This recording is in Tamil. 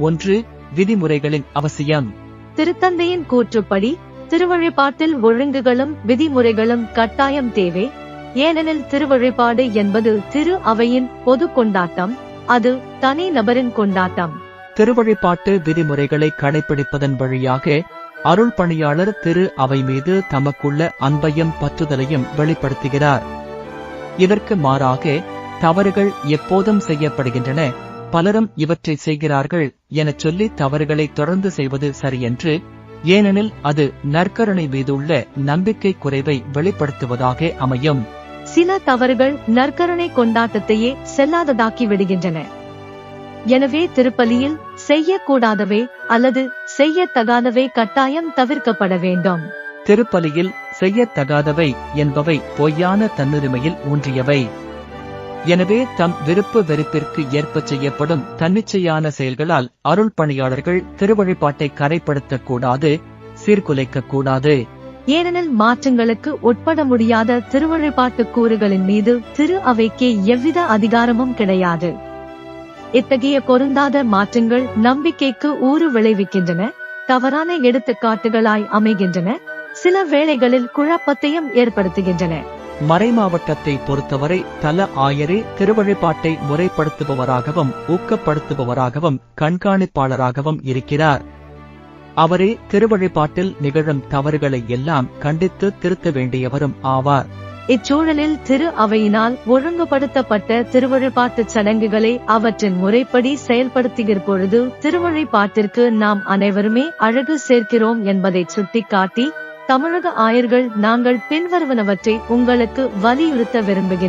ஒன்று விதிமுறைகளின் அவசியம். திருத்தந்தையின் கூற்றுப்படி திருவழிபாட்டில் ஒழுங்குகளும் விதிமுறைகளும் கட்டாயம் தேவை. ஏனெனில் திருவழிபாடு என்பது திரு அவையின் பொது கொண்டாட்டம் அது தனி நபரின் கொண்டாட்டம். திருவழிபாட்டு விதிமுறைகளை கடைபிடிப்பதன் வழியாக அருள் பணியாளர் திரு அவை மீது தமக்குள்ள அன்பையும் பற்றுதலையும் வெளிப்படுத்துகிறார். இதற்கு மாறாக தவறுகள் எப்போதும் செய்யப்படுகின்றன பலரும் இவற்றை செய்கிறார்கள் எனச் சொல்லி தவறுகளை தொடர்ந்து செய்வது சரியென்று ஏனெனில் அது நற்கருணை மீதுள்ள நம்பிக்கை குறைவை வெளிப்படுத்துவதாக அமையும். சில தவறுகள் நற்கருணை கொண்டாட்டத்தையே செல்லாததாக்கி விடுகின்றன. எனவே திருப்பலியில் செய்யக்கூடாதவை அல்லது செய்யத்தகாதவை கட்டாயம் தவிர்க்கப்பட வேண்டும். திருப்பலியில் செய்யத்தகாதவை என்பவை பொய்யான தன்னுரிமையில் ஊன்றியவை. எனவே தம் விருப்பு வெறுப்பிற்கு ஏற்ப செய்யப்படும் தன்னிச்சையான செயல்களால் அருள் பணியாளர்கள் திருவழிபாட்டை கரைப்படுத்தக்கூடாது கூடாது கூடாது ஏனெனில் மாற்றங்களுக்கு உட்பட முடியாத திருவழிபாட்டு கூறுகளின் மீது திரு அவைக்கு எவ்வித அதிகாரமும் கிடையாது. இத்தகைய பொருந்தாத மாற்றங்கள் நம்பிக்கைக்கு ஊறு விளைவிக்கின்றன தவறான எடுத்துக்காட்டுகளாய் அமைகின்றன சில வேளைகளில் குழப்பத்தையும் ஏற்படுத்துகின்றன. மறைமாவட்டத்தை பொறுத்தவரை தல ஆயரே திருவழிபாட்டை முறைப்படுத்துபவராகவும் ஊக்கப்படுத்துபவராகவும் கண்காணிப்பாளராகவும் இருக்கிறார். அவரே திருவழிபாட்டில் நிகழும் தவறுகளை எல்லாம் கண்டித்து திருத்த வேண்டியவரும் ஆவார். இச்சூழலில் திரு அவையினால் ஒழுங்குபடுத்தப்பட்ட திருவழிபாட்டுச் சடங்குகளை அவற்றின் முறைப்படி செயல்படுத்துகிற பொழுது திருவழிபாட்டிற்கு நாம் அனைவருமே அழகு சேர்க்கிறோம் என்பதை சுட்டிக்காட்டி தமிழக ஆயர்கள் நாங்கள் பின்வருவனவற்றை உங்களுக்கு வலியுறுத்த விரும்புகின்றோம்.